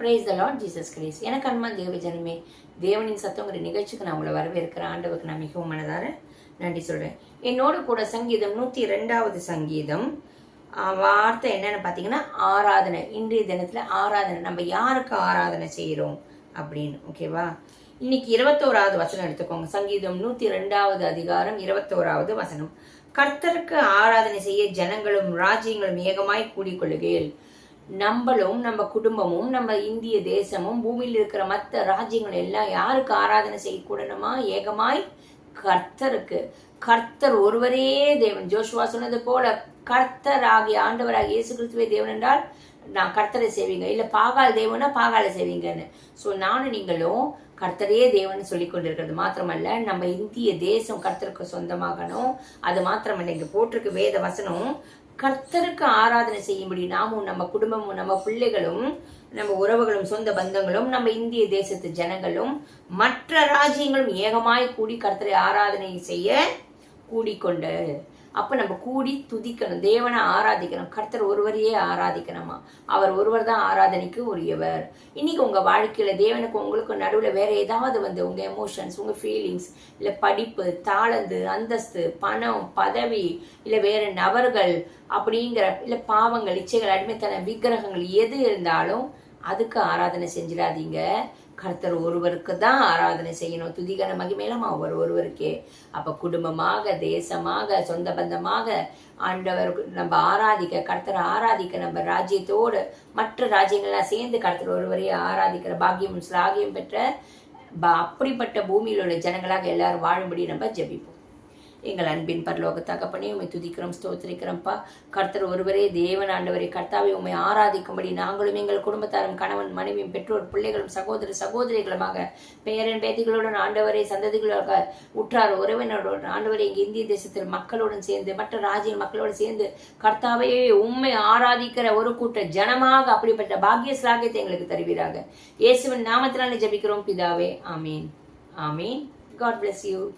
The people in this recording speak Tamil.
Praise the lord Jesus Christ எனக்கு அன்மா தேவ ஜனமே தேவனின் சத்தங்கிற நிகழ்ச்சிக்கு நான் உங்களை வரவேற்கிற ஆண்டவுக்கு நான் மிகவும் மனதார நன்றி சொல்றேன். என்னோட கூட சங்கீதம் நூத்தி ரெண்டாவது சங்கீதம். வார்த்தை என்னன்னு பார்த்தீங்கன்னா ஆராதனை. இன்றைய தினத்துல ஆராதனை. நம்ம யாருக்கு ஆராதனை செய்கிறோம் அப்படின்னு ஓகேவா? இன்னைக்கு இருபத்தோராவது வசனம் எடுத்துக்கோங்க. சங்கீதம் நூத்தி ரெண்டாவது அதிகாரம் இருபத்தோராவது வசனம். கர்த்தருக்கு ஆராதனை செய்ய ஜனங்களும் ராஜ்யங்களும் ஏகமாய் கூடிக்கொள்ளுகையில் நம்மளும் நம்ம குடும்பமும் நம்ம இந்திய தேசமும் பூமியில் இருக்கிற மற்ற ராஜ்யங்கள் எல்லாம் யாருக்கு ஆராதனை செய்யக்கூடணுமா ஏகமாய் கர்த்தருக்கு. கர்த்தர் ஒருவரே தேவன். ஜோஷுவா சொன்னது போல கர்த்தர் ஆகிய ஆண்டவராகிய இயேசு கிறிஸ்துவே தேவன் என்றால் நான் கர்த்தரை செய்வீங்க. இல்ல பாகால் தேவனா? பாகால செய்வீங்கன்னு. ஸோ நானும் நீங்களும் கர்த்தரே தேவன் சொல்லி கொண்டிருக்கிறது. மாத்திரமல்ல நம்ம இந்திய தேசம் கர்த்தருக்கு சொந்தமாகணும். அது மாத்திரமல்ல இங்க போட்டிருக்கு வேத வசனம். கர்த்தருக்கு ஆராதனை செய்யும்படி நாமும் நம்ம குடும்பமும் நம்ம பிள்ளைகளும் நம்ம உறவுகளும் சொந்த பந்தங்களும் நம்ம இந்திய தேசத்து ஜனங்களும் மற்ற ராஜ்யங்களும் ஏகமாய் கூடி கர்த்தரை ஆராதனை செய்ய கூடிக்கொண்டு அப்ப நம்ம கூடி துதிக்கணும். தேவனை ஆராதிக்கணும். கர்த்தர் ஒருவரையே ஆராதிக்கணுமா? அவர் ஒருவர் தான் ஆராதனைக்கு உரியவர். இன்னைக்கு உங்க வாழ்க்கையில தேவனுக்கு உங்களுக்கு நடுவில் வேற ஏதாவது வந்து உங்க எமோஷன்ஸ் உங்க ஃபீலிங்ஸ் இல்ல படிப்பு தாளந்து அந்தஸ்து பணம் பதவி இல்ல வேற நபர்கள் அப்படிங்கிற இல்ல பாவங்கள் இச்சைகள் அடிமைத்தன விக்கிரகங்கள் எது இருந்தாலும் அதுக்கு ஆராதனை செஞ்சிடாதீங்க. கர்த்தர் ஒருவருக்கு தான் ஆராதனை செய்யணும். துதிகன மகிமேலாம் அவர் ஒருவருக்கே. அப்ப குடும்பமாக தேசமாக சொந்த பந்தமாக ஆண்டவர் நம்ம ஆராதிக்க கர்த்தரை ஆராதிக்க நம்ம ராஜ்யத்தோடு மற்ற ராஜ்யங்கள்லாம் சேர்ந்து கர்த்தர் ஒருவரையே ஆராதிக்கிற பாக்கியம் ஸ்லாகியம் பெற்ற ப- அப்படிப்பட்ட பூமியில் உள்ள ஜனங்களாக எல்லாரும் வாழும்படி நம்ம ஜெபிப்போம். எங்கள் அன்பின் பரலோக தகப்பனே உண்மை துதிக்கிறோம் ஸ்தோத்திரிக்கிறோம்ப்பா கர்த்தர் ஒருவரே தேவன் ஆண்டவரே கர்த்தாவை உண்மை ஆராதிக்கும்படி நாங்களும் எங்கள் குடும்பத்தாரும் கணவன் மனைவியும் பெற்றோர் பிள்ளைகளும் சகோதர சகோதரிகளுமாக பெயரன் பேத்திகளுடன் ஆண்டவரை சந்ததிகளாக உற்றார் உறவினருடன் ஆண்டவரை இங்கே இந்திய தேசத்தில் மக்களுடன் சேர்ந்து மற்ற ராஜ்ய மக்களோடு சேர்ந்து கர்த்தாவையே உண்மை ஆராதிக்கிற ஒரு கூட்ட ஜனமாக அப்படிப்பட்ட பாக்கிய ஸ்லாகியத்தை எங்களுக்கு தருவீராக. இயேசுவின் நாமத்தினாலே ஜெபிக்கிறோம் பிதாவே ஆமீன். ஆமீன். God bless you